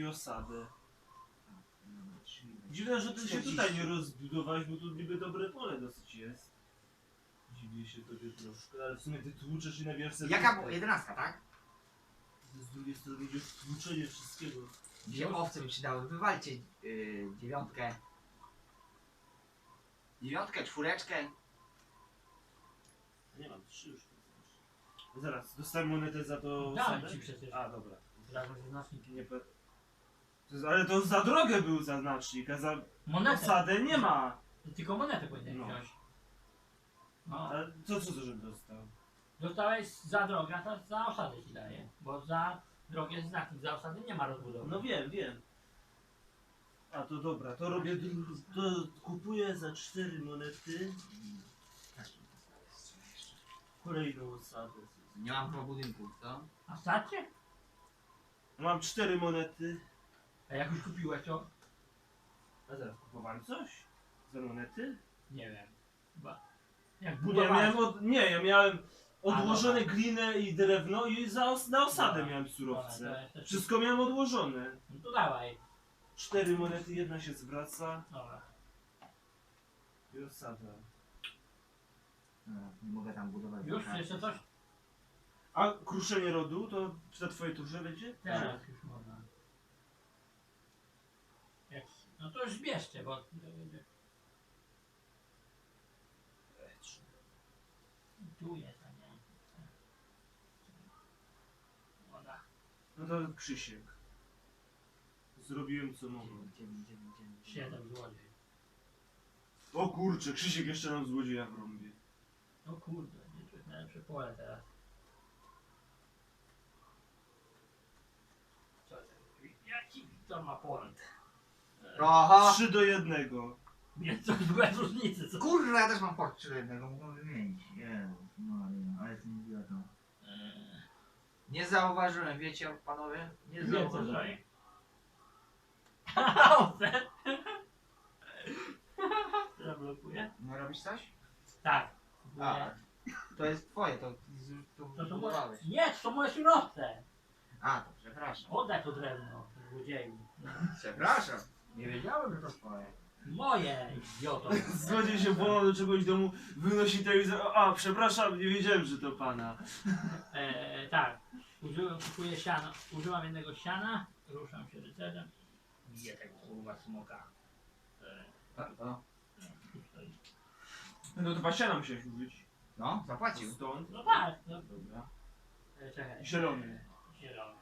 robi osadę. Dziwne, że ty się 40. tutaj nie rozbudowałeś, bo tu niby dobre pole dosyć jest. Dziwię się tobie troszkę, ale w sumie ty tłuczesz i nabierasz sobie... Jaka była? Jedenastka, tak? Z drugiej strony będzie tłuczenie wszystkiego. Gdzie owce mi przydały? Wywalcie yy, dziewiątkę. Dziewiątkę, czwóreczkę. Nie mam, trzy już. Zaraz, dostałem monetę za to Dałem osadę? ci przecież. A, dobra. Ze znacznikiem. Nie pe... To Ale to za drogę był zaznacznik, a za Monetę. osadę nie ma. Tylko monetę powinieneś No. wziąć. No. Ale to co to, żebym dostał? Dostałeś za drogę, a teraz za osadę ci daję. Bo za drogę jest znacznik, za osady nie ma rozbudowy. No wiem, wiem. A to dobra, to robię dru... to kupuję za cztery monety kolejną osadę. Nie mam chyba budynków, co? A starcie? Mam cztery monety. A jak już kupiłeś to? A zaraz kupowałem coś? Za monety? Nie wiem. Chyba. Jak Nie, budowałeś... miałem od... nie, ja miałem odłożone glinę i drewno i za os... na osadę Dobra. miałem Dobra, surowce. to Wszystko miałem odłożone. No to dawaj. Cztery monety, jedna się zwraca Dobra. i osada. No, nie mogę tam budować. Już? Tak. Jeszcze coś? A kruszenie rodu, to czy na twojej turze będzie? Teraz już można. Jak... No to już bierzcie, bo... Tu jest, a nie. Woda. No to Krzysiek. Zrobiłem co mogłem. Siedem złodziej. O kurczę, Krzysiek jeszcze nam złodzieja w rąbie. No kurde, nie to jest najlepsze pole teraz. Co to? Jaki Wiktor ma point? Oho! Trzy do jednego. Więc to bez różnicy, co? Kurwa, ja też mam port trzy jednego, mogę wymienić. Jezus, Maria, ale jestem idiotą. Eee, Nie zauważyłem, wiecie panowie? Nie co zauważyłem. Owce! Zablokuję? No robisz coś? Tak. A, Nie. to jest twoje, to, to, To moje... budowałeś. Nie, to moje surowce. A, to przepraszam. Oddaj to drewno, złodzieju. Przepraszam. Nie wiedziałem, że to twoje. Moje, idioto. Złodziej się włamał do czegoś domu, wynosi telewizor. A, przepraszam, nie wiedziałem, że to pana. E, tak. Użyłem, kupuję siano. Użyłam jednego siana, ruszam się rycerzem. Biję tego kurwa smoka. E, Tak, stoi. No to pasiana musiałeś użyć. No, zapłacił. Stąd. No tak, no, Dobra. e, czekaj. Zielony. Zielony.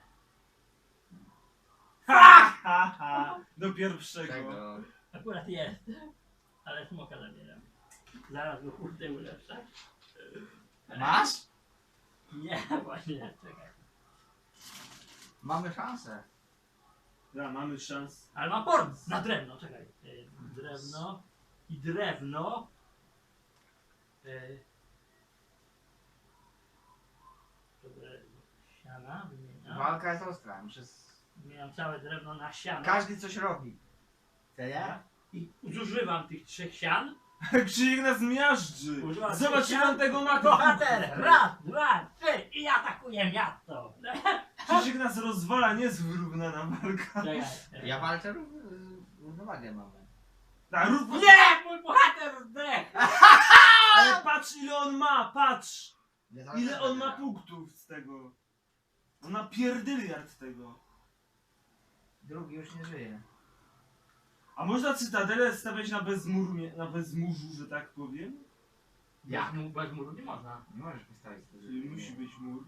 Ha, ha. Do pierwszego. Czego? Akurat jest. Ale smoka zabieram. Zaraz go kurde ulepszę. Masz? Nie, właśnie, czekaj. Mamy szansę. Da, mamy szans. Ale ma port na drewno, czekaj. E, Drewno i drewno. E, Dobra, siana wymieniam. Walka jest ostra. Muszę... Wymieniam całe drewno na siano. Każdy coś robi. Co ja? I zużywam tych trzech sian. Krzysiek nas miażdży. Zobacz, ile on tego ma. Bohater! Raz, dwa, trzy i atakuję miasto. Krzysiek nas rozwala, nie jest wyrównana walka. Czekaj. Ja walczę rów... równowagę mamy. Da, rób... Nie! Mój bohater zdech! Ale patrz ile on ma, patrz! Ile on ma punktów z tego? On ma pierdyliard tego. Drugi już nie żyje. A można cytadelę stawiać na bezmurmie, na bezmurzu, że tak powiem? Jak mu bez muru nie można. Nie możesz postawić tego. Czyli musi być mur.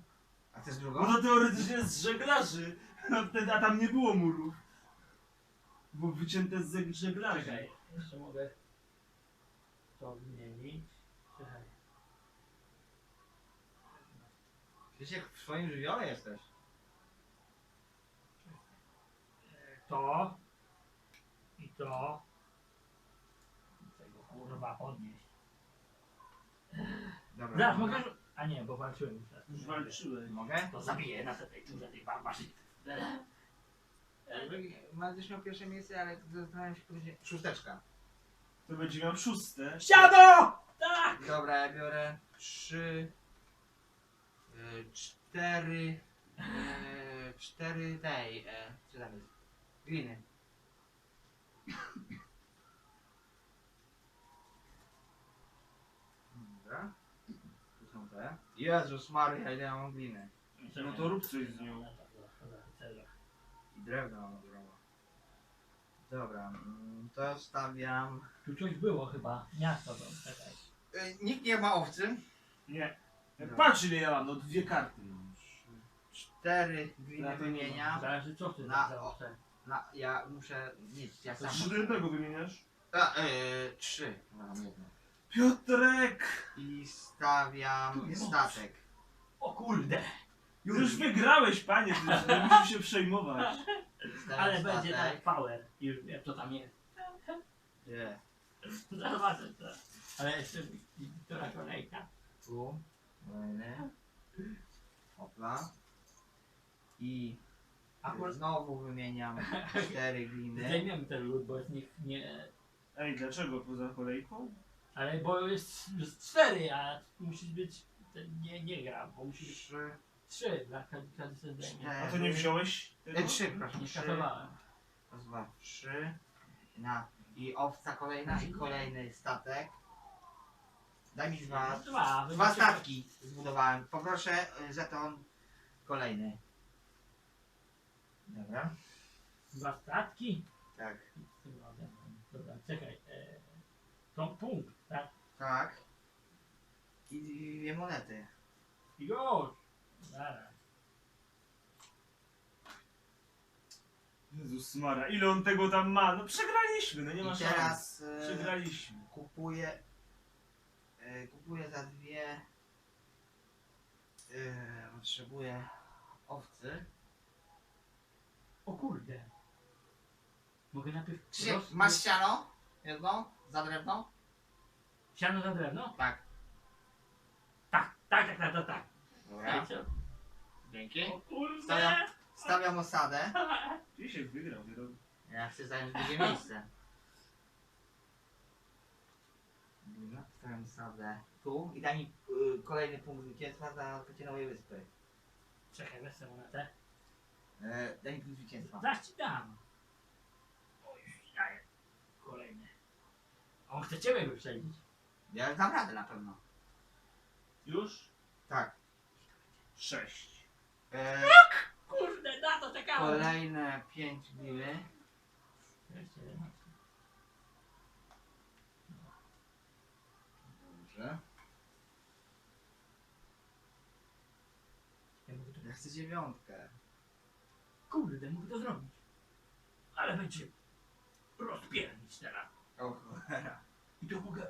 A chcesz drugą? Może teoretycznie z żeglarzy, a, wtedy, a tam nie było murów. Było wycięte z zeg- żeglarzy. Czekaj, jeszcze mogę to zmienić. Czekaj. Krzysiek, w swoim żywiole jesteś. To i to. Tego kurwa podnieść. Dobra. Zaraz mogę. A nie, bo walczyłem już raz. Już walczyłeś. Mogę? To zabiję na tej turze tej barbarzy. Będziesz miał pierwsze miejsce, ale zastanawiam się, kurde, szósteczka. To będzie miał szóste. Siado! Tak! Dobra, ja biorę trzy, y, cztery, y, cztery tej, e, co tam jest? Gliny. Dobra. Tu są te. Jezus Maria, ile ja mam gliny. No to rób coś z nią. I drewno mam ogromne. Dobra, mm, to stawiam... Tu coś było chyba. Miasto to, czekaj. Y, nikt nie ma owcy. Nie. Dobra. Patrz ile ja mam, no dwie karty mam. Cztery gliny wymieniam. Zależy co ty Na- owce. Na, ja muszę... Nic, ja sam... trzy do jednego wymieniasz? A, y, trzy. Mam jedno. Piotrek! I stawiam statek. O kurde! Już wygrałeś, panie, ty już nie musisz się przejmować. Stawiam Ale będzie tak power. Już wiem co tam jest. Gdzie? Zobaczę to. Ale jeszcze która kolejka. Tu. Kolejny. Opla. I Akurat znowu wymieniam cztery gliny. zdejmiemy ten lód, bo jest niech nie... Ej, dlaczego poza kolejką? Ale bo jest, jest cztery, a musi być... Ten nie, nie gra, bo musi być Trzy. trzy. Dla każdy, każdy sobie zdejmie. Cztery. A to nie wziąłeś? tego? E, trzy, proszę. Nie Trzy. kasowałem. Raz, dwa, trzy. Na. I owca kolejna i kolejny statek. Daj mi dwa. Dwa. Dwa statki zbudowałem. Poproszę y, żeton kolejny. Dobra. Dwa statki? Tak. Z tym razem. Dobra, czekaj. E, to punkt, tak? Tak. I dwie monety. I już! Zaraz. Jezus Mara, ile on tego tam ma? No przegraliśmy, no nie ma I szans. teraz y, Przegraliśmy. kupuję. y, kupuję za dwie. y, potrzebuję owcy. O kurde. Mogę najpierw... Krzysiek, roz- masz siano? Jedno? Za drewno? Siano za drewno? Tak. Tak, tak, tak, tak, tak, tak. Dobra. Dzięki. O kurde! Stawiam, stawiam osadę. Dzisiaj wygrał, wiadomo. Ja chcę zająć drugie miejsce. Dobra, Stawiam osadę tu i daj mi y, kolejny punkt zwycięstwa za odkrycie nowej wyspy. Czekaj, tę monetę. E, daj mi punkt zwycięstwa. Zaś ci dam. O, już daję. Kolejny. A on chce ciebie wyprzedzić. Ja dam radę na pewno. Już? Tak. Sześć. E, Kurde, na to czekałem. kolejne pięć. Jeszcze jedna. Dobrze. Ja chcę dziewiątkę. Kurde, mogę to zrobić. Ale będzie rozpiernić teraz. O cholera. I to mogę...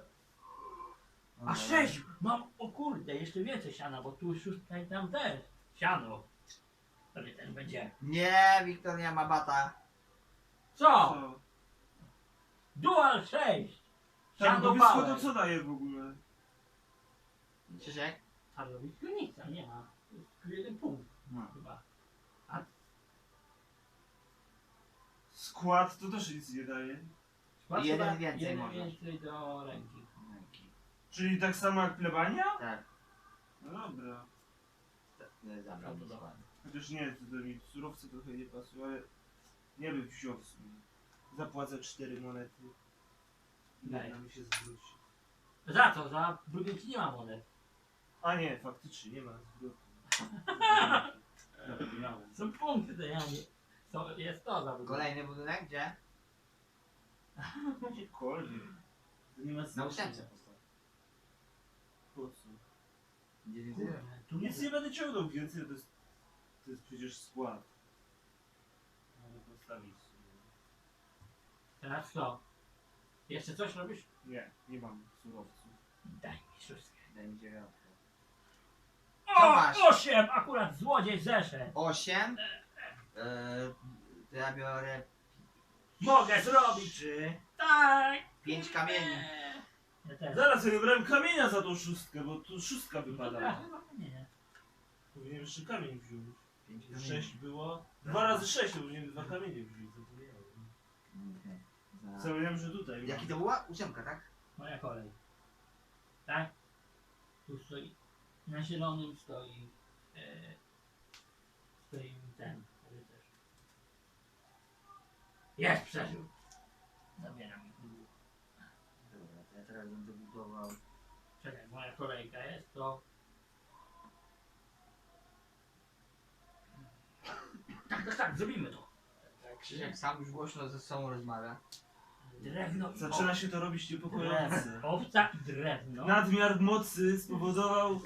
A sześć! Mam, o kurde, jeszcze więcej siana, bo tu szóstka i tam też. Siano. Sobie ten będzie. Nie, Wiktor nie ma bata. Co? Co? Dual 6! Tak, bo Siano wyschło to co daje w ogóle? Krzysiek? Tu nic, tam nie ma. To jest tylko jeden punkt No. chyba. Skład to też nic nie daje. Chyba Jeden trzeba więcej jeden możesz. więcej do ręki. Dzięki. Czyli tak samo jak plebania? Tak. No dobra. Nie zabrał mi skład. Chociaż nie, to do mi surowce trochę nie pasują, ale nie bym wziął w sumie. Zapłacę cztery monety. Daj. Jedna mi się zwróci. Za co? Za drugie ci nie ma monet. A nie, faktycznie nie ma zwrotu. Zapomniałem. Są punkty, to ja nie... To jest to za drugie. Kolejny budynek gdzie? Gdziekolwiek. To nie ma Na znaczenia. ósemce postaw. Po co? Gdzie Kurde, więcej? Tu nic nie będę ciągnął więcej, to jest, to jest przecież skład. Mogę postawić sobie. Teraz co? Jeszcze coś robisz? Nie, nie mam surowców. Daj mi szóstkę. Daj mi dziewiątkę. Co O, masz? osiem! Akurat złodziej zeszedł. Osiem. Eee, to ja biorę Mogę zrobić. trzy. Tak! Pięć kamieni. Ja też. Zaraz ja wybrałem kamienia za tą szóstkę, bo tu szóstka Dobra, wypadała. chyba nie. Powinienem jeszcze kamień wziąć. Pięć kamieni. Sześć było. Dwa razy sześć, to powinienem dwa kamienie wziąć. Zapomniałem. Okej. Za- Zapomniałem, że tutaj Jaki mam. to była? Ósemka, tak? Moja kolej. Tak? Tu stoi. Na zielonym stoi. E, stoi ten. Jest, przeżył. Zabieram ich. Dobra, to ja teraz będę budował. Czekaj, moja kolejka jest, to... Tak, tak, tak, zrobimy to. Krzysiek sam już głośno ze sobą rozmawia. Drewno i Zaczyna się to robić niepokojące. Owca i drewno. Nadmiar mocy spowodował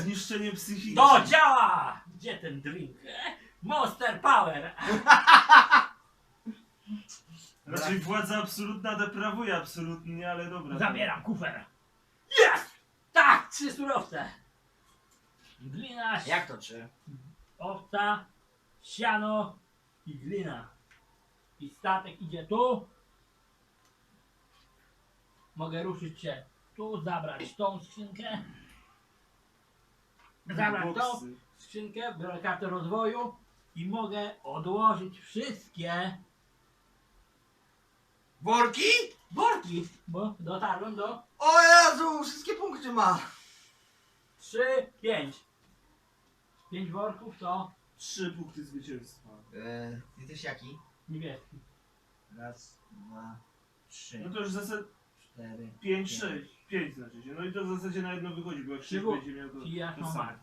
zniszczenie psychiki. To działa! Gdzie ten drink? Monster Power! Raczej władza absolutna deprawuje absolutnie, ale dobra. Zabieram kufer. Jest! Tak, trzy surowce. Glina, Jak to czy? owca, siano i glina. I statek idzie tu. Mogę ruszyć się tu, zabrać tą skrzynkę. Zabrać tą Boksy. skrzynkę, biorę kartę rozwoju i mogę odłożyć wszystkie Worki? worki, bo dotarłem do O Jezu, wszystkie punkty ma! 3, 5. 5 worków to Trzy punkty zwycięstwa. Eee, ty też jaki? niebieski. Raz, dwa, trzy, No to już w zasadzie cztery. 5, 6, 5 znaczy się. No i to w zasadzie na jedno wychodzi, bo jak Trzy 6 bu- będzie miał to, I ja to mam samo. mak.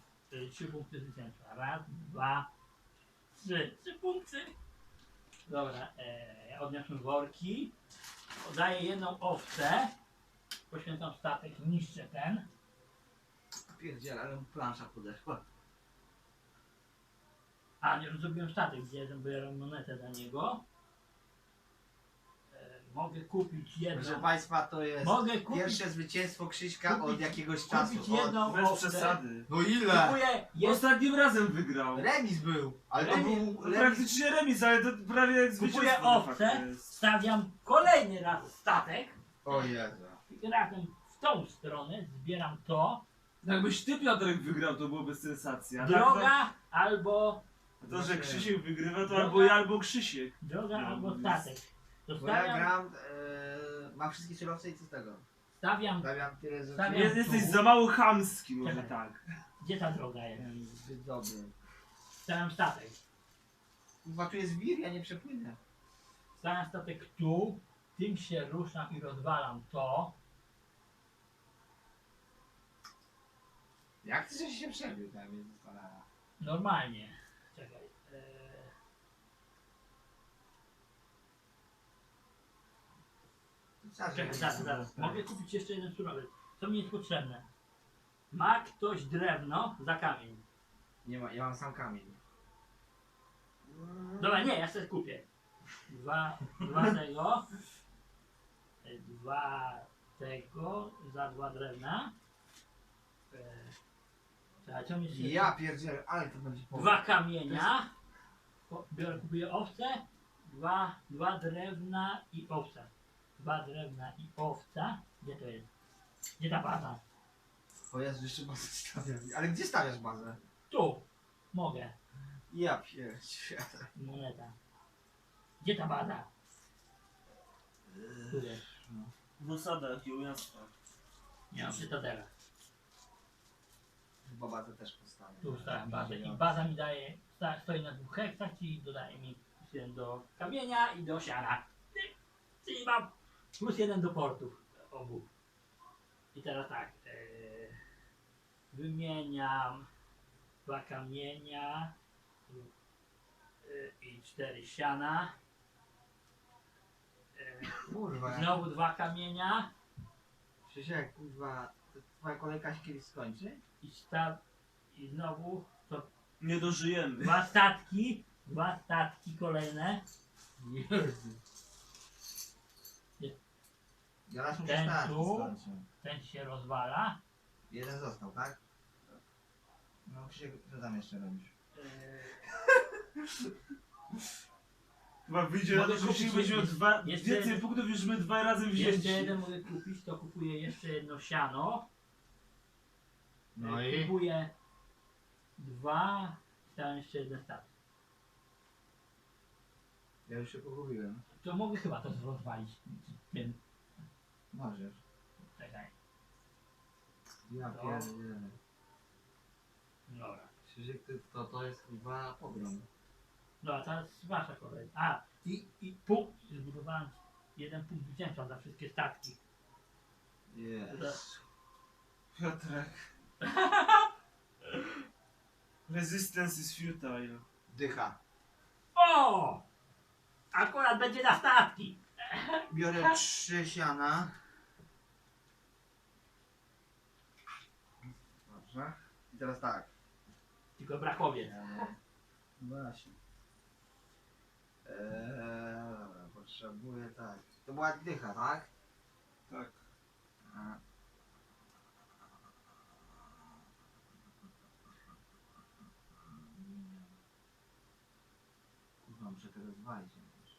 3 punkty zwycięstwa. Raz, dwa, trzy. 3 punkty. Dobra, e, odniosłem worki. Oddaję jedną owcę. Poświęcam statek, niszczę ten. Pierdziel, ale mu plansza podeszła. A, nie zrobiłem statek, gdzie biorę monetę za niego. Mogę kupić jedną. Proszę Państwa, to jest Mogę kupić, pierwsze zwycięstwo Krzyśka od kupić- jakiegoś czasu. kupić Od... jedną Bez owcę. przesady. No ile? Kupuję jedną. Ostatnim razem wygrał. Remis był, ale to Remis. był No, remis. praktycznie remis, ale to prawie jak Kupuję zwycięstwo de jest. Stawiam kolejny raz statek. O Jezu. I razem w tą stronę zbieram to. Jakbyś ty Piotrek wygrał, to byłoby sensacja. Tak, Droga albo. To, to, że Krzysiek wygrywa, to Droga. albo ja, albo Krzysiek. Droga No, albo jest- Bo ja Zostawiam, gram, e, mam wszystkie surowce i co z tego? stawiam. Stawiam tyle rzeczy. Stawiam- Jest, jesteś za mało chamski, może Czekaj. tak. Gdzie ta droga jest? Jestem zbyt dobry. Stawiam statek. Kurwa, tu jest wir, ja nie przepłynę. Stawiam statek tu. Tym się ruszam i rozwalam to. Jak ty żeś się przebił tam jest. Normalnie. Czekaj. e, Zaraz, Czekaj, zaraz, zaraz. Mogę kupić jeszcze jeden surowiec. Co mi jest potrzebne? Ma ktoś drewno za kamień. Nie ma, ja mam sam kamień. Dobra, nie, ja sobie kupię. Dwa, dwa tego. e, Dwa tego za dwa drewna. E, Czekaj, co mi jeszcze... Ja pierdzielę, ale to będzie powód. Dwa kamienia. Po- Biorę, kupuję owce. Dwa, dwa drewna i owca. Dwa drewna i owca. Gdzie to jest? Gdzie ta baza? O Jezu, jeszcze bazę stawiam. Ale gdzie stawiasz bazę? Tu. Mogę. Ja pierdzielę. Moneta. Gdzie ta baza? Tu jest. W osadach i u miasta. Nie mam cytadela. Chyba bazę też postawię. Tu ustawiam bazę i baza mi daje, sta- stoi na dwóch hektach, czyli dodaje mi jeden do kamienia i do siana. Czyli mam plus jeden do portów obu. I teraz tak, e, wymieniam dwa kamienia e, i cztery siana. E, Kurwa, znowu dwa kamienia Krzysiek, kurwa, to twoja kolejka się kiedyś skończy? i, sta- i znowu to Nie dożyjemy. Dwa statki, dwa statki kolejne. Jezu. Mu się Ten tu. skończą. Ten się rozwala. Jeden został, tak? No Krzysiek, co tam jeszcze robisz? Chyba wyjdzie na to, Mogę że kupić dwa, jeszcze więcej punktów niż my dwa razy Jeszcze jeden mogę kupić, to kupuję jeszcze jedno siano. No i? Kupuję dwa, tam jeszcze jeden statek. Ja już się pogubiłem. To mogę chyba to rozwalić. Tym. Możesz. Czekaj. Ja To- pierdzielę. Dobra. Krzysiek, ty, to, to jest chyba pogrom. Dobra, teraz wasza kolej. A, I, i punkt, zbudowałem jeden punkt zwycięstwa za wszystkie statki. Jest. Piotrek. Resistance is futile. Dycha. O! Akurat będzie na statki. Biorę trzy siana. Dobrze. I teraz tak. Tylko brakowiec. Eee, właśnie. Eee, dobra, potrzebuję tak. To była dycha, tak? Tak. Kurwa, muszę to rozwalić jakoś.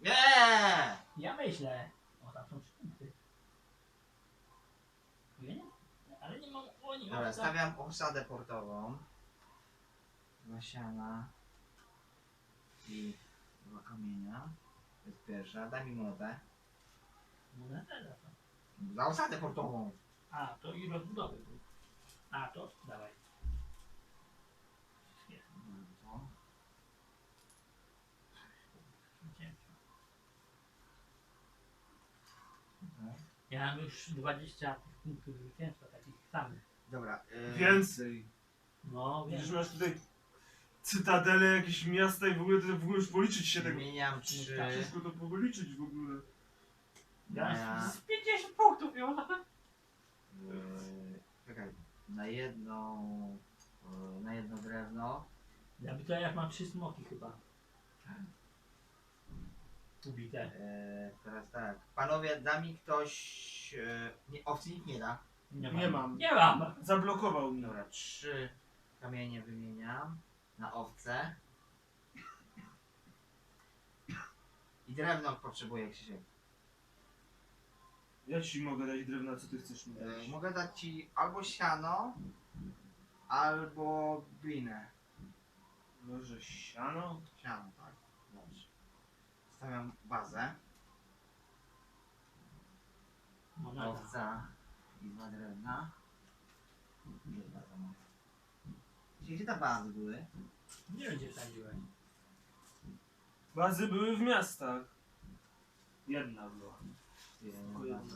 Nie! Ja myślę. O, tam są trzy punkty. Nie? Ale Dobra, stawiam osadę portową. Dwa siana. I dwa kamienia. To jest pierwsza. Daj mi monetę. Monetę za to. Za osadę portową. A, to i rozbudowy był. A, to dawaj. Jest. Okej. Ja mam już 20 tych punktów zwycięstwa, takich samych. Dobra. Yy, Więcej. No. Widzisz, masz tutaj cytadele, jakieś miasta i w ogóle to w ogóle już policzyć się tego. Wymieniam trzy. Wszystko to policzyć w ogóle. Ja z 50 punktów ją. yy, czekaj. Na jedną. Yy, na jedno drewno. Ja by to jak mam trzy smoki chyba. Ubite. Yy, teraz tak. Panowie, da mi ktoś. Yy, nie, owcy nikt nie da. Nie, Nie mam. Nie mam. Zablokował mnie. Dobra, trzy kamienie wymieniam na owce. I drewno potrzebuję, Krzysiek. Ja ci mogę dać drewna, co ty chcesz mi dać. Yy, mogę dać ci albo siano, albo glinę. Może siano? Siano, tak. Dobrze. Stawiam bazę. Owca i dwa drewna. Gdzie jest baza moja? Gdzie gdzie ta bazy były? Nie wiem gdzie wsadziłem. Bazy były w miastach. Jedna była. Gdzie Tylko baza? jedna.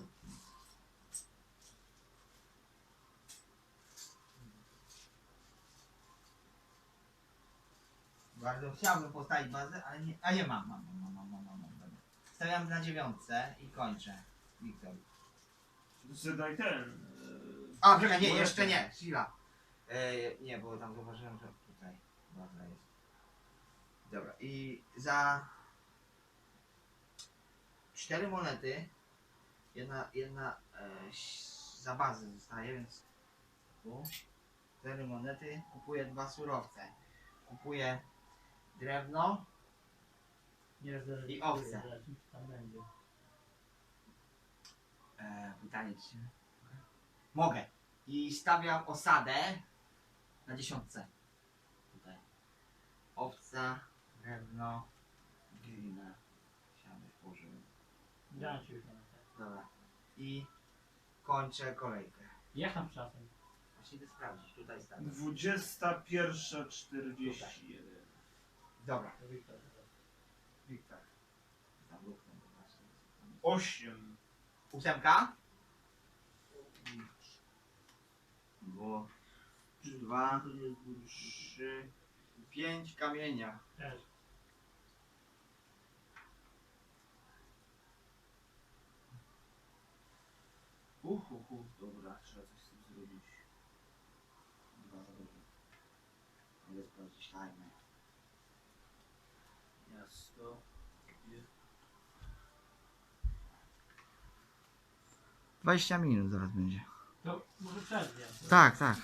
Bardzo chciałbym postawić bazę, ale nie. A nie mam, mam, mam, mam, mam, mam, mam, mam. Stawiam na dziewiątce i kończę. Wiktor. To sobie daj ten. e, A, czekaj, nie, jeszcze nie, chwila. E, nie, bo tam zauważyłem, że tutaj jest. Dobra, i za cztery monety, jedna, jedna e, ś- za bazę zostaje, więc tu cztery monety, kupuję dwa surowce. Kupuję drewno, Nie I owce. Tam będzie. E, pytanie czy Mogę. I stawiam osadę na dziesiątce. Tutaj. Owca, drewno, glina. Siadę położyłem. Dałem ci już monetę. Dobra. I kończę kolejkę. Z czasem? Właśnie idę sprawdzić. Tutaj stawiam. 21.41. Dobra. To Wiktor. Tam luknę, zobaczę. 8. Ósemka. Było. Dwa, trzy, pięć kamienia. Też. Uhuhu, dobra, trzeba coś z tym zrobić. Dwa za dużo. Mogę sprawdzić timer. Miasto. Gdzie? 20 minut zaraz będzie. To może przerwę. Tak, tak.